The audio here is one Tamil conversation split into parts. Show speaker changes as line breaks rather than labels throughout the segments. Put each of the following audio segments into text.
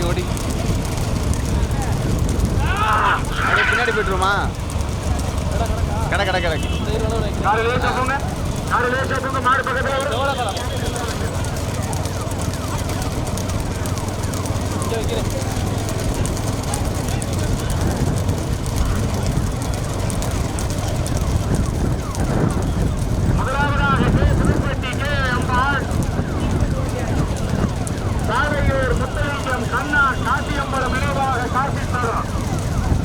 ஓடி ஓடி. பின்னாடி போயிட்டுருமா? கடை கடை கடை.
மாடு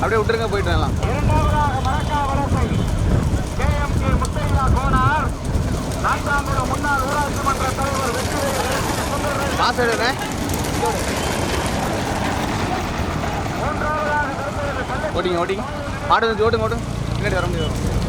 அப்படியே விட்டுருங்க போயிட்டு வரலாம்.
இரண்டாவதாக மரக்காவரசை கே எம் கே முத்தையா நான்காம் முன்னாள் ஊராட்சி மன்ற தலைவர் வெற்றி
காசு எடுறேன் ஓட்டிங்க ஓட்டிங்க. ஆட்டு ஓட்டுங்க ஓட்டுங்க பின்னாடி வர முடியாது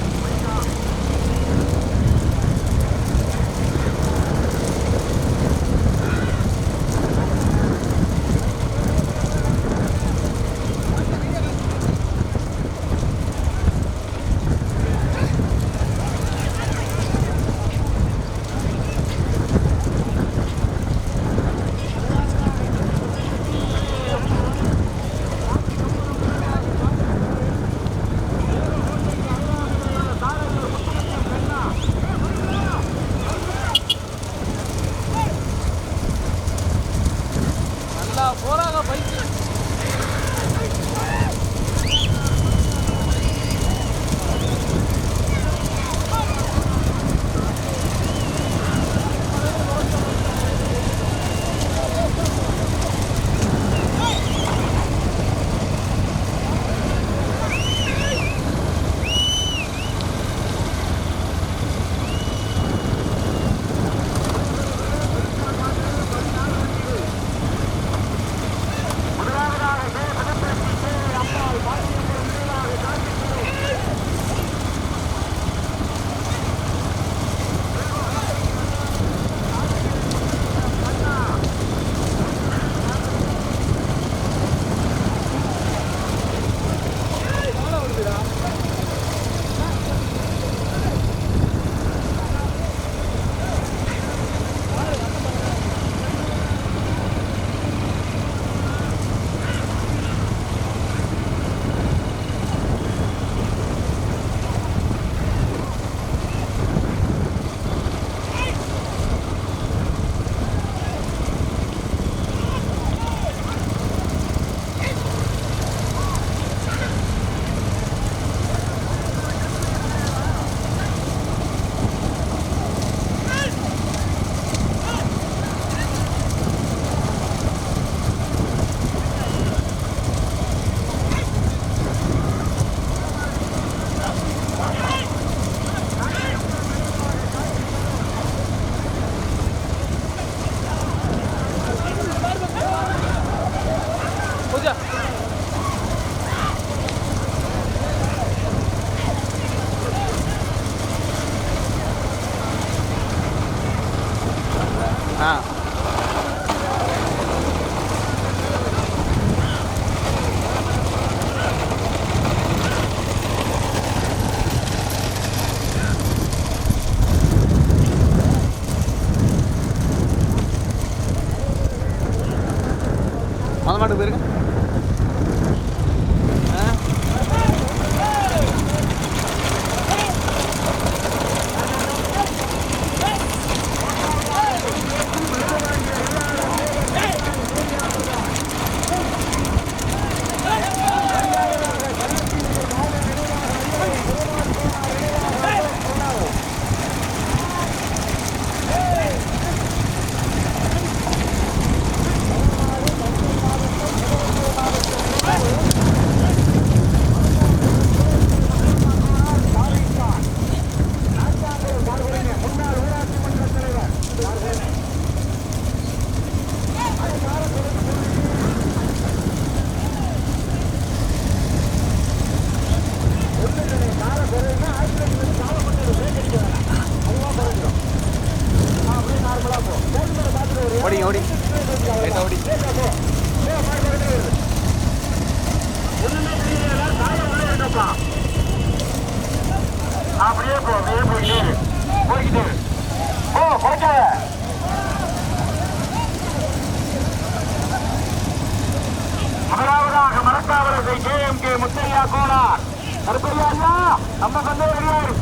மரக்காவரசை முத்தையா கோனார் கருப்படியா ஐயா நம்ம சந்தேகம்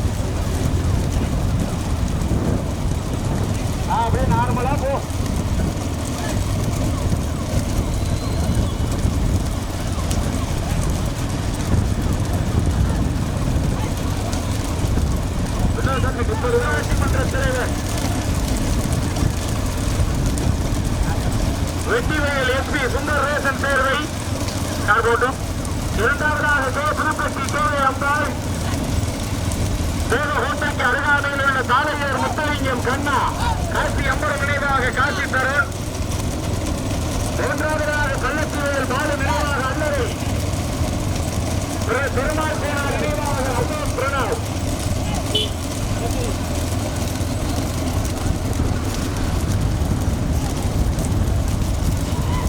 அப்படியே நார்மலா போ. வெட்டிவேல் எஸ்பி சுந்தர் ரேசன் தேர்வை கார்போட்டும் இரண்டாவதாக கே புதுப்பட்டி கோவை அம்பாள். தேவகோட்டைக்கு அருகாமையில் உள்ள சாலையர் முத்தலிங்கம் கண்ணா காசி அம்பரம் நினைவாக காசி தரன் மூன்றாவதாக கள்ளச்சிவையில் பாலு நினைவாக அல்லரை பெருமாள் சேனா நினைவாக அசோக் பிரணவ்.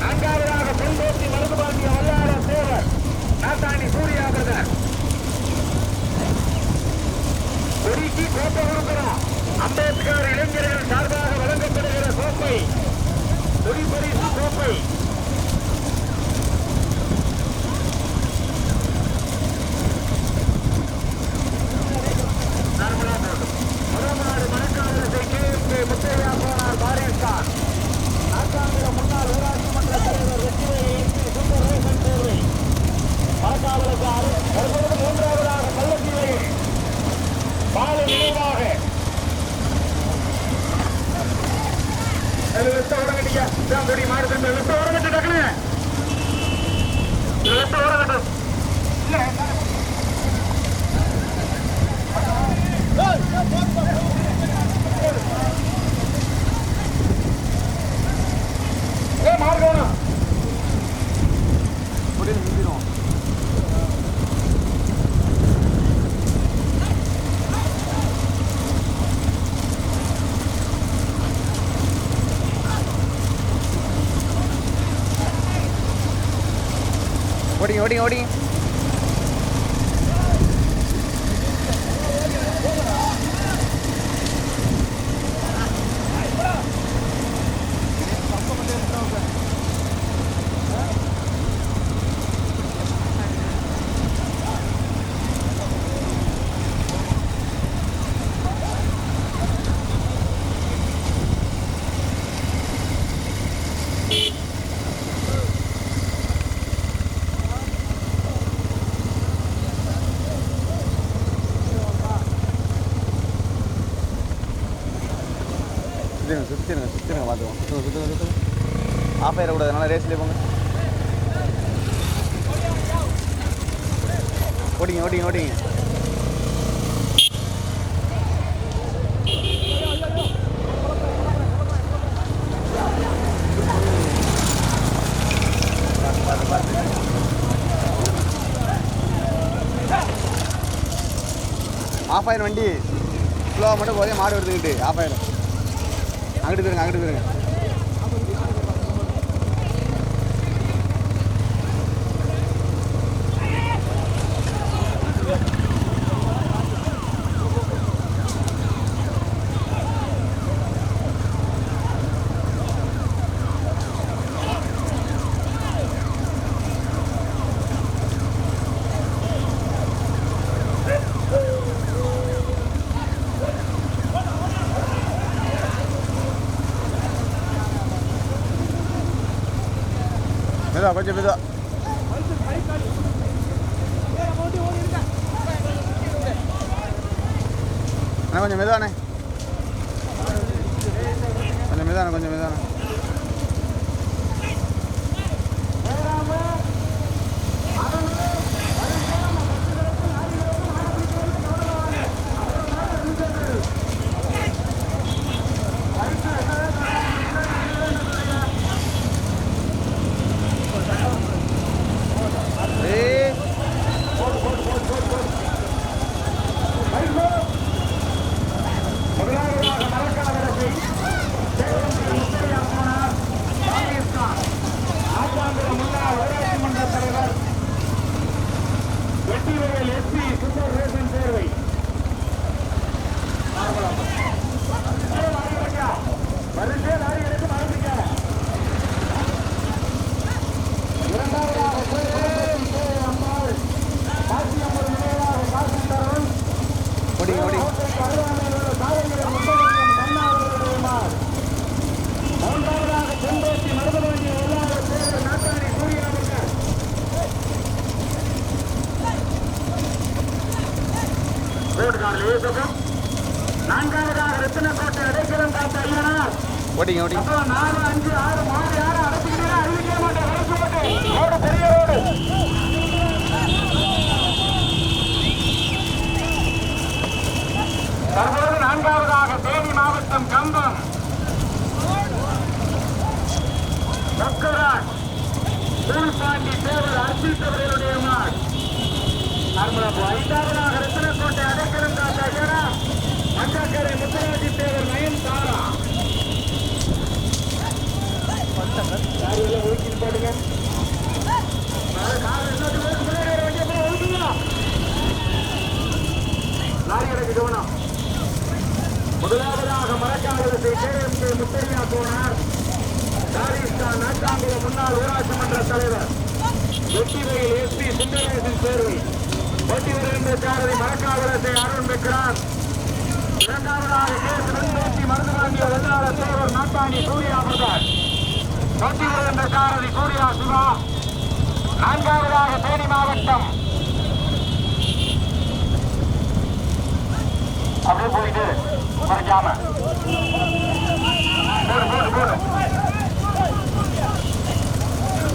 நான்காவதாக பொன்போட்டி மருதுபாண்டிய வல்லார சேவர் நாட்டாணி சூர்யா பிரதர் கொடிக்கு கோப்பை கொடுக்கிறோம் அம்பேத்கர் இளைஞர்கள் சார்பாக வழங்கப்படுகிற கோப்பை. கொடி பரிசு கோப்பை. நார்மலா முதல் நாடு மணக்காவிரத்தை கே.எம்.கே. முத்தையா போனார் பாரிஸ்தான் நாட்டாந்திர முன்னாள் ஊராட்சி மன்ற தலைவர் வெற்றிவேல் எம்பி சுந்தரேசன் தேர்வை மணக்காவலுக்கு அரு- தற்பொழுது மூன்றாவதாக கள்ளத்தீவையில் பாலு நினைவாக அது வெட்ட
ஓடிங்க ஓடிங்க ஓடிங்க சுற்றிடுங்க சுற்றிடுங்க பார்த்துக்கோங்க சுற்றுங்க சுற்றுங்க சுற்றுங்க ஆஃப் ஆயிடக்கூடாது நல்லா ரேஸ்லேயே போங்க. ஓடிங்க ஓடிங்க ஓடிங்க. ஆஃப் ஆயிரம் வண்டி. ஸ்லோவாக மட்டும் போதே மாடு எடுத்துக்கிட்டு ஆஃப் ஆயிரம் அங்கிட்டு போயிருங்க அங்கிட்டு போயிருங்க. மெதுவா கொஞ்சம் மெதுவா அண்ணா கொஞ்சம் மெதுவாண்ணே கொஞ்சம் மெதுவாண்ணே கொஞ்சம் மெதுவாண்ணே ஏய்
முதலாவதாக மரக்காவரசை போட்டுக்கார் லேசகம் நான்காவதாக ரத்தினக்கோட்டை அடைக்கலம் காத்த ஐயனார்
ஓட்டிங்க ஓட்டிங்க
அப்போ நாலு அஞ்சு ஆறு மாறு யாரு அடைச்சிக்கிட்டே அறிவிக்க மாட்டேன் வளர்க்க மாட்டேன் ரோடு பெரிய ரோடு தற்போது நான்காவதாக தேனி மாவட்டம் கம்பம். பக்கராஜ் தேவர் அர்ஜித்தவர்களுடைய மாட் அன்பளப்பு ஐந்தாவதாக ரத்தினக்கோட்டை அடைக்கலம் காத்த ஐயனா மஞ்சக்கரை முத்தராஜி தேவர் நயன் தாரா யாரெல்லாம் ஒதுக்கிட்டு பாடுங்க நாளை காலை இன்னொரு பேருக்கு முன்னாடி வர வண்டியை போய் ஒதுக்குங்க. லாரி எனக்கு கவனம் முதலாவதாக மரக்காவலத்தை கேஎம்கே முத்தரியா போனார். ராஜஸ்தான் நாட்டாங்குளம் முன்னாள் ஊராட்சி மன்ற தலைவர் வெற்றிவையில் எஸ்பி சுந்தரேசன் தேர்வு. ஓட்டி வருகின்ற சாரதி மரக்காவலத்தை அருண் பெற்றார். இரண்டாவதாக கேஸ் வெண்மூர்த்தி மருந்து வாங்கிய வெள்ளாளர் தேவர் நாட்டாணி சூர்யா பிரகாஷ். ஓட்டி வருகின்ற சாரதி சூர்யா சிவா. நான்காவதாக தேனி மாவட்டம். அப்படியே போயிட்டு மறைக்காம போடு போடு போடு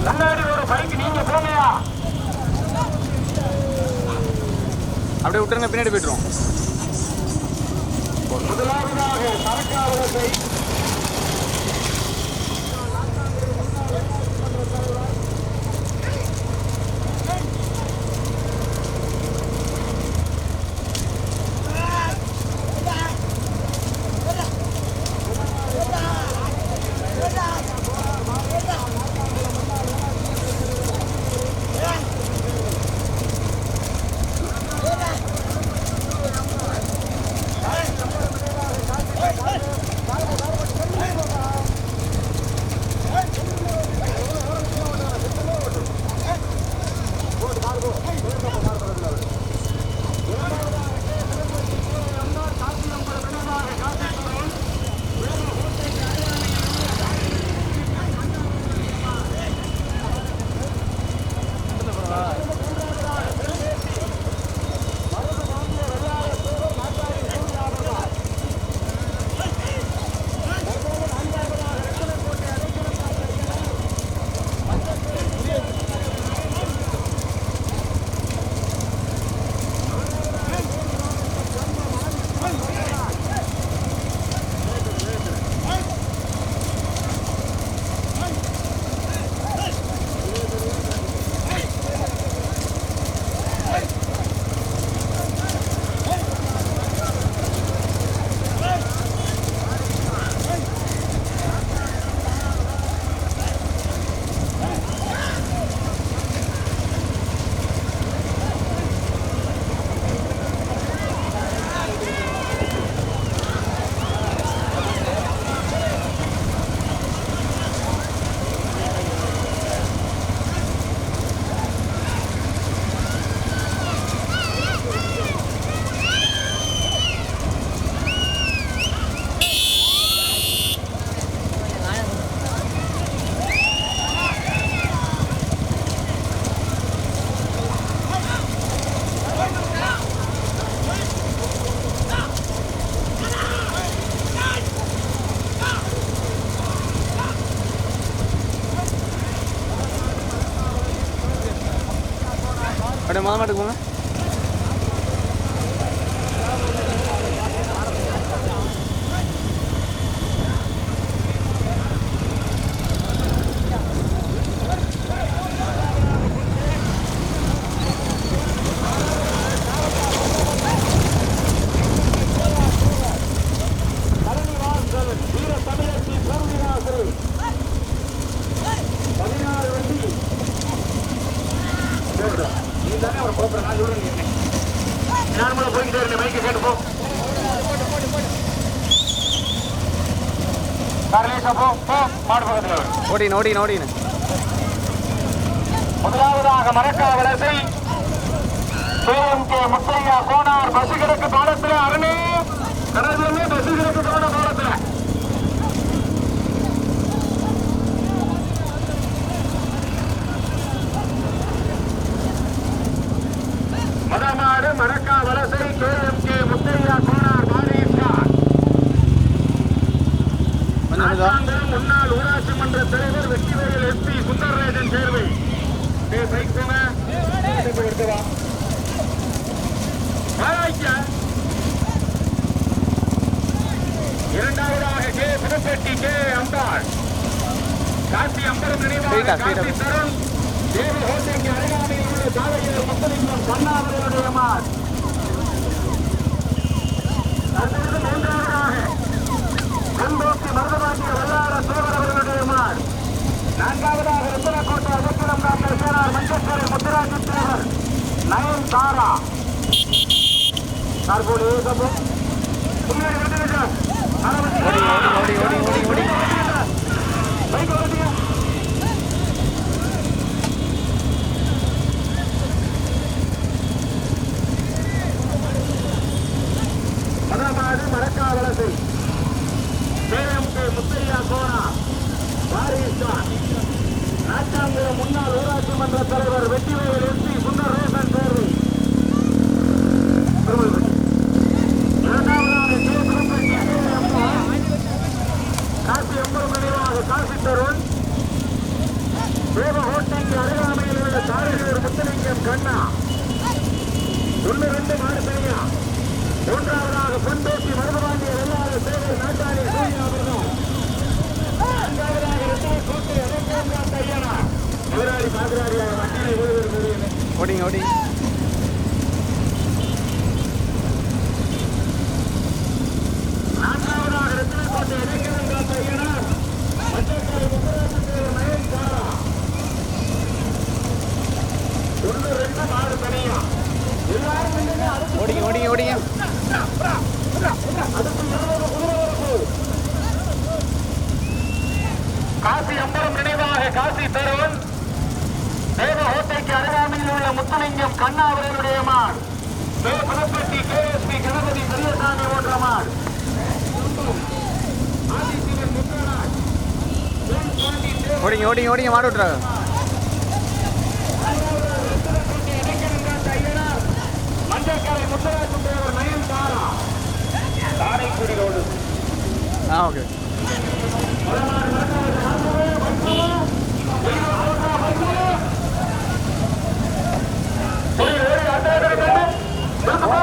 முன்னாடி ஒரு பைக் நீங்க போங்கயா
அப்படியே விட்டுருங்க பின்னாடி போய்ட்டுருவோம்.
முதலாவதாக சரக்காவலத்தை
அப்படியே மாதமாட்டுக்கு போங்க. ஓடின ஓடின ஓடின
முதலாவதாக மரக்கா வலசை கேஎம்கே முத்தையா கோனார் பஸ் கிடக்கு பாலத்தில் அருணே. கடற்கரை பஸ் கிடக்கு மதமாடு முன்னாள் ஊராட்சி மன்ற தலைவர் வெற்றிவேல் எஸ்பி சுந்தரராஜன் சேர்வை. பைக். இரண்டாவதாக கே. புதுப்பட்டி கே. அம்பாள். காசி அம்பரம் நினைவாக. காசி தருண் தேவ ஹோட்டலுக்கு அருகாமையில் உள்ள சாலையில் முத்தலிங்கம் கண்ணாவரையுடைய மார் தற்பொழுது செந்தோக்கி மருதபாண்டிய வல்லார சோழர் அவர்களுடைய மார் நான்காவதாக ரத்தனக்கோட்டை அகத்திரம் டாக்டர் சேனார் மஞ்சக்கரை முத்துராஜி தேவர். நயன் தாரா. தற்போது ஏகமும்.
ஓடி ஓடி ஓடி ஓடி ஓடி. ஓடி
பைக் ஓட்டுங்க. மதமாடு மரக்காவலசை கேஎம்கே முத்தையா கோனா வாரிஸ்தான் நாட்டாங்குளம் முன்னாள் ஊராட்சி மன்ற தலைவர் வெற்றிவேல் எம்பி சுந்தரேசன் தேர்வு திருமல்பட்டி. இரண்டாவதாக கே. திருப்பதி கே. அம்மா. காசி எம்பரும் நினைவாக காசி தருண் தேவ ஹோட்டலுக்கு அருகாமையில் உள்ள சாலையூர் முத்தலிங்கம் கண்ணா ஒன்று ரெண்டு மாடு தனியா மூன்றாவதாக பொன்தோட்டி மருதபாண்டிய வெள்ளாறு சேவர் நாட்டாளி சூர்யா அமிர்தம் நான்காவதாக இரட்டை கோட்டை அரைக்கோங்கா தையனா ஓடிங்க
ஓடிங்க ஓடி
நான்காவதாக இரட்டை கோட்டை அரைக்கோங்கா தையனா மற்றக்காரி முத்தராஜன் நயன் சாரா ஒன்று ரெண்டு மாடு தனியா எல்லாரும் நின்னுங்க, அடுத்து
ஓடிங்க ஓடிங்க ஓடிங்க
காசி அம்பலம் நினைவாக காசி தருவன் தேவ ஹோட்டைக்கு அருகாமையில் உள்ள முத்தலிங்கம் கண்ணா அவர்களுடைய மார் புதுப்பட்டி கேஎஸ்பி கணபதி பெரியசாமி ஓன்ற மார் ஆதிசிவன் முத்தராஜ் என் பாண்டி தேவ
ஓடிங்க ஓடிங்க ஓடிங்க மாடு விட்றாங்க
ரத்தினக்கோட்டை இடைக்கரங்காட்டு ஐயனார் மஞ்சக்கரை முத்தராஜன் தேவர் நயன் தாரா காரைக்குடி ரோடு
ஆ ஓகே
ஓடி, ஓடி, அட்டை எடுக்க வேண்டும். எடுத்து போ.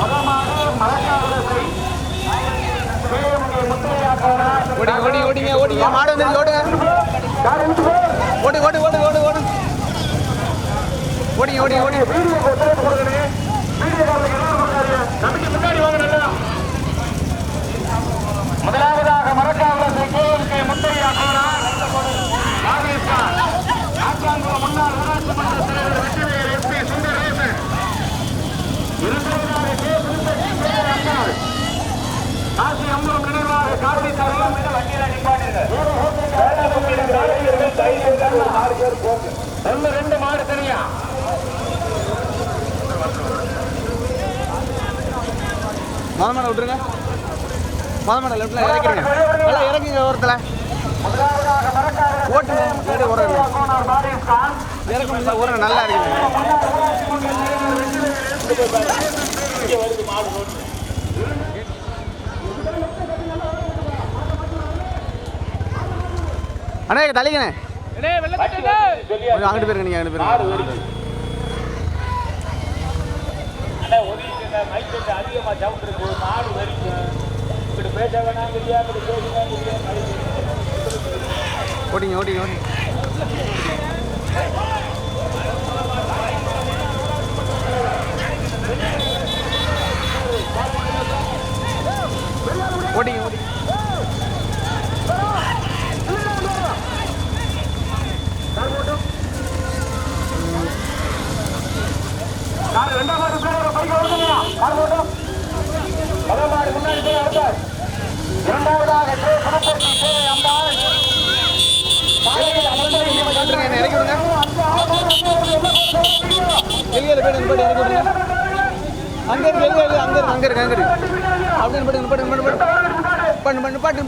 மகமாக மரக்காவலசை கேஎம்கே முத்தையா கோனா
ஓடிங்க ஓடி ஓடிங்க ஓடிங்க. மாடு வந்து ஓடுங்க ஓடு ஓடு ஓடு ஓடு ஓடு. ஓடி ஓடி ஓடி.
முதலாவதா ஒத்துழைப்பு கொடுக்கணுங்க. வீடியோக்காரருக்கு எல்லாரும் கொடுக்காதீங்க. தம்பிக்கு முன்னாடி வாங்க நல்லா. முதலாவதாக மரக்காவலசை கேஎம்கே முத்தையா கோனா ராஜேஷ்கான் ஆச்சாங்குளம் முன்னாள் ஊராட்சி மன்ற தலைவர் வெற்றிவேல் எஸ்பி சுந்தரேசன் இரண்டாவதாக கே. புதுப்பட்டி கே. அம்மாள். காசி அம்பலம் நினைவாக காசி தருணம் வண்டியில நிப்பாட்டுங்க ஒன்று ரெண்டு மாடு தனியா?
மொத விட்டுருங்க. மொத லெஃப்ட்ல இறக்கிடுங்க. நல்லா இறங்குங்க ஓரத்தில். ஓட்டுங்க. இறக்கும் இல்லை நல்லா இருக்குது அண்ணா தலைக்கண்ணே கொஞ்சம் அங்கிட்டு போயிருங்க நீங்கள் அங்கிட்டு போயிருங்க.
அதிகமா சவுண்ட் இருக்கு. மாடு வரைக்கும் இப்படி பேச வேணாம் இல்லையா இப்படி பேசுவேன்
ஓடிங்க ஓடிங்க ஓடி ஓடிங்க ஓடி
நான் ரெண்டாம் மாடு பேர் ஒரு பைக் ஓடுங்க கார் ஓட்டும் முதல் மாடு முன்னாடி போய் அவுட்டார் இரண்டாவதாக கே. புதுப்பட்டி கே. அம்பாள் சாலையில் அமர்ந்திருக்கும்
விட்டுருங்க என்ன இறக்கி விடுங்க வெளியில் போய்ட்டு இங்கே இறக்கி விடுங்க அங்கே இருக்கு வெளியே இருக்கு அங்கே இருக்கு அங்கே இருக்கு அங்கே இருக்கு பண்ணு பண்ணு பாட்டு